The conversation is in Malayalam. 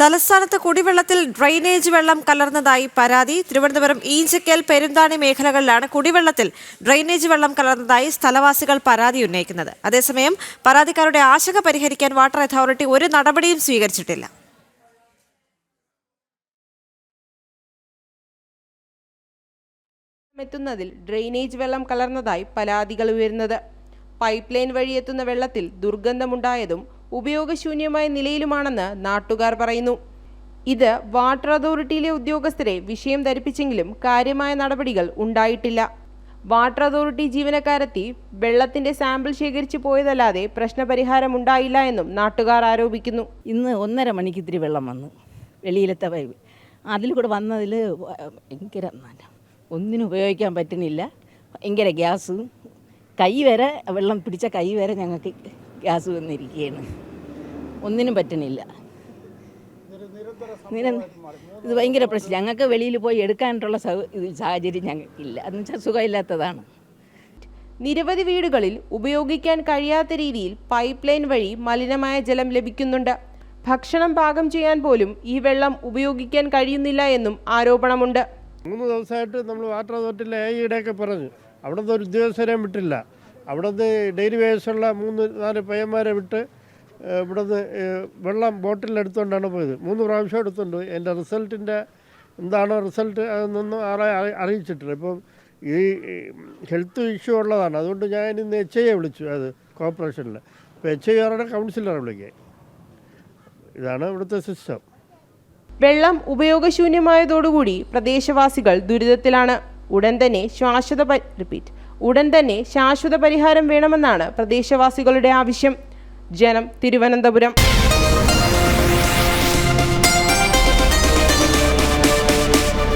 തലസ്ഥാനത്ത് കുടിവെള്ളത്തിൽ ഡ്രെയിനേജ് വെള്ളം കലർന്നതായി പരാതി. തിരുവനന്തപുരം ഈഞ്ചക്കൽ പെരുന്താണി മേഖലകളിലാണ് കുടിവെള്ളത്തിൽ ഡ്രെയിനേജ് വെള്ളം കലർന്നതായി സ്ഥലവാസികൾ പരാതി ഉന്നയിക്കുന്നത്. അതേസമയം പരാതിക്കാരുടെ ആശങ്ക പരിഹരിക്കാൻ വാട്ടർ അതോറിറ്റി ഒരു നടപടിയും സ്വീകരിച്ചിട്ടില്ല. എത്തുന്നതിൽ ഡ്രെയിനേജ് വെള്ളം കലർന്നതായി പരാതികൾ ഉയരുന്നത്. പൈപ്പ് ലൈൻ വഴി എത്തുന്ന വെള്ളത്തിൽ ദുർഗന്ധമുണ്ടായതും ഉപയോഗശൂന്യമായ നിലയിലുമാണെന്ന് നാട്ടുകാർ പറയുന്നു. ഇത് വാട്ടർ അതോറിറ്റിയിലെ ഉദ്യോഗസ്ഥരെ വിഷയം ധരിപ്പിച്ചെങ്കിലും കാര്യമായ നടപടികൾ ഉണ്ടായിട്ടില്ല. വാട്ടർ അതോറിറ്റി ജീവനക്കാരെത്തി വെള്ളത്തിന്റെ സാമ്പിൾ ശേഖരിച്ചു പോയതല്ലാതെ പ്രശ്നപരിഹാരം ഉണ്ടായില്ല എന്നും നാട്ടുകാർ ആരോപിക്കുന്നു. ഇന്ന് ഒന്നര മണിക്ക് ഇത്തിരി വെള്ളം വന്നു. വെളിയിലത്തെ പൈപ്പ് അതിൽ കൂടെ വന്നതിൽ ഭയങ്കര നന- ഒന്നിനും ഉപയോഗിക്കാൻ പറ്റുന്നില്ല. ഭയങ്കര ഗ്യാസ്. കൈ വരെ വെള്ളം പിടിച്ച കൈ വരെ ഞങ്ങൾക്ക് ഗ്യാസ് വന്നിരിക്കുകയാണ്. ഒന്നിനും പറ്റുന്നില്ല നിര- ഇത് ഭയങ്കര പ്രശ്നം. ഞങ്ങൾക്ക് വെളിയിൽ പോയി എടുക്കാനായിട്ടുള്ള സാഹചര്യം ഞങ്ങൾക്കില്ല. എന്ന് വെച്ചാൽ സുഖമില്ലാത്തതാണ്. നിരവധി വീടുകളിൽ ഉപയോഗിക്കാൻ കഴിയാത്ത രീതിയിൽ പൈപ്പ് ലൈൻ വഴി മലിനമായ ജലം ലഭിക്കുന്നുണ്ട്. ഭക്ഷണം പാകം ചെയ്യാൻ പോലും ഈ വെള്ളം ഉപയോഗിക്കാൻ കഴിയുന്നില്ല എന്നും ആരോപണമുണ്ട്. മൂന്ന് ദിവസമായിട്ട് നമ്മൾ വാട്ടർ അതോറിറ്റിയിലെ ഈയിടെയൊക്കെ പറഞ്ഞു. അവിടുന്ന് ഒരു ഉദ്യോഗസ്ഥരെയും വിട്ടില്ല. അവിടുന്ന് ഡെയിലി വേസുള്ള മൂന്ന് നാല് പയ്യന്മാരെ വിട്ട് ഇവിടുന്ന് വെള്ളം വെള്ളം ബോട്ടിലെടുത്തുകൊണ്ടാണ് പോയത്. മൂന്ന് പ്രാവശ്യം എടുത്തുകൊണ്ട് പോയി എന്റെ റിസൾട്ടിന്റെ എന്താണോ റിസൾട്ട് അതൊന്നും ആളെ അറിയിച്ചിട്ടില്ല. ഇപ്പം ഈ ഹെൽത്ത് ഇഷ്യൂ ഉള്ളതാണ്. അതുകൊണ്ട് ഞാൻ ഇന്ന് എച്ച് ഐയെ വിളിച്ചു. അത് കോർപ്പറേഷനിൽ ഇപ്പോൾ എച്ച് ഐ ആറുടെ കൗൺസിലറെ വിളിക്കുക ഇതാണ് ഇവിടുത്തെ സിസ്റ്റം. വെള്ളം ഉപയോഗശൂന്യമായതോടുകൂടി പ്രദേശവാസികൾ ദുരിതത്തിലാണ്. ഉടൻ തന്നെ ശാശ്വത റിപ്പീറ്റ്. ഉടൻ തന്നെ ശാശ്വത പരിഹാരം വേണമെന്നാണ് പ്രദേശവാസികളുടെ ആവശ്യം. ജനം തിരുവനന്തപുരം.